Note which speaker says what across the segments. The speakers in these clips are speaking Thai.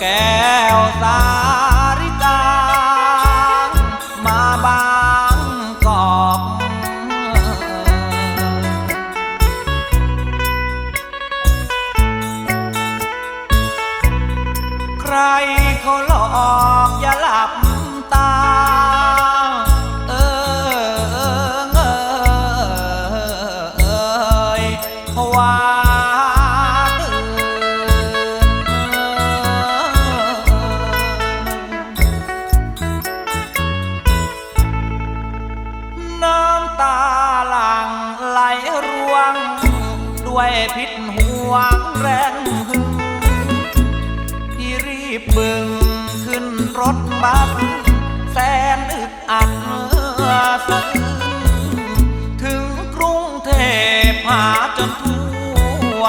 Speaker 1: แก้วสาริกา มาบางกอกใคร ด้วยพิษห่วงแรงหึงที่รีบบึงขึ้นรถบัสแสนอึดอัดเมื่อสะอื้นถึงกรุงเทพหาจนทั่ว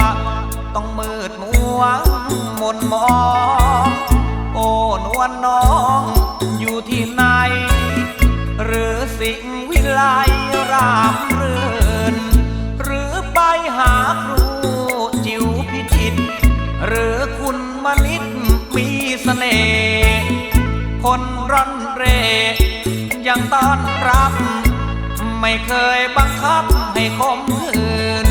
Speaker 1: ต้องมืดมัวมนมอง โอ้นวลน้องอยู่ที่ไหน หรือสิ่งวิไลรามเรือนหรือไป หาครูจิ๋วพิจิตรหรือคุณมนิดมีเสน่ห์คนร่อนเร่ยังต้อนรับ ไม่เคยบังคับให้คมคืน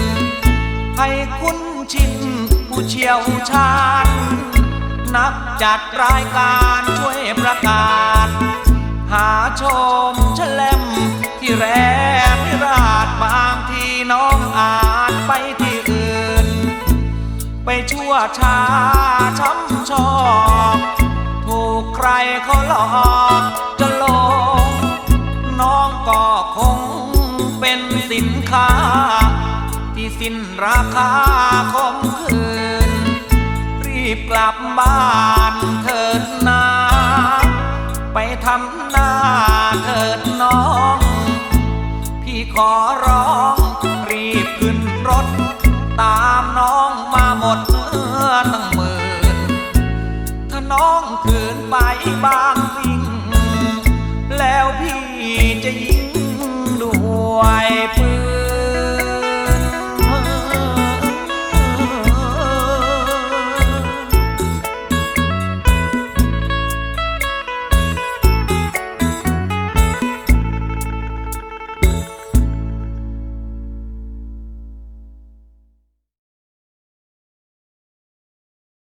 Speaker 1: ให้คุณชินผู้เชี่ยวชาญ นักจัดรายการช่วยประกาศ หาชมแฉลมที่แรกที่ราดบางทีน้องอา ไปที่อื่น ไปชั่วชาช้ำชอกถูกใครเขาหลอกจะลงน้องก็คงเป็นสินค้า ที่สิ้นราคาคมคืน รีบกลับบ้านเถิดนาไปทำหน้าเถิดน้อง พี่ขอร้อง บางสิ่ง แล้วพี่จะยิงด้วย